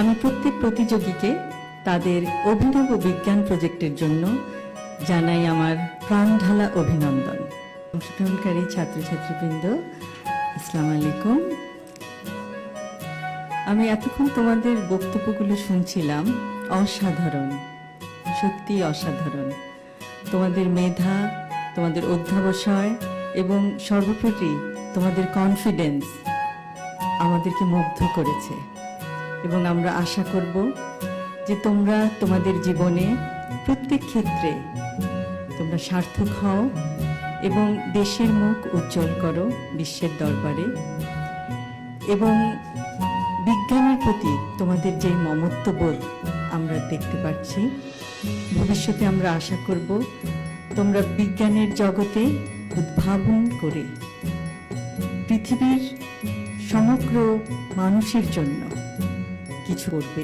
আমি প্রত্যেক প্রতিযোগীকে তাদের অভিনব বিজ্ঞান প্রজেক্টের জন্য জানাই আমার প্রাণঢালা অভিনন্দন। অংশগ্রহণকারী ছাত্রছাত্রীবৃন্দ, আসসালামু আলাইকুম। আমি এতক্ষণ তোমাদের বক্তব্যগুলো শুনছিলাম, অসাধারণ, সত্যি অসাধারণ। তোমাদের মেধা, তোমাদের অধ্যাবসায় এবং সর্বোপরি তোমাদের কনফিডেন্স আমাদেরকে মুগ্ধ করেছে। এবং আমরা আশা করব যে তোমরা তোমাদের জীবনে প্রত্যেক ক্ষেত্রে তোমরা সার্থক হও এবং দেশের মুখ উজ্জ্বল করো বিশ্বের দরবারে। এবং বিজ্ঞানের প্রতি তোমাদের যে মমত্ববোধ আমরা দেখতে পাচ্ছি, ভবিষ্যতে আমরা আশা করব তোমরা বিজ্ঞানের জগতে উদ্ভাবন করে পৃথিবীর সমগ্র মানুষের জন্য কিছু করবে।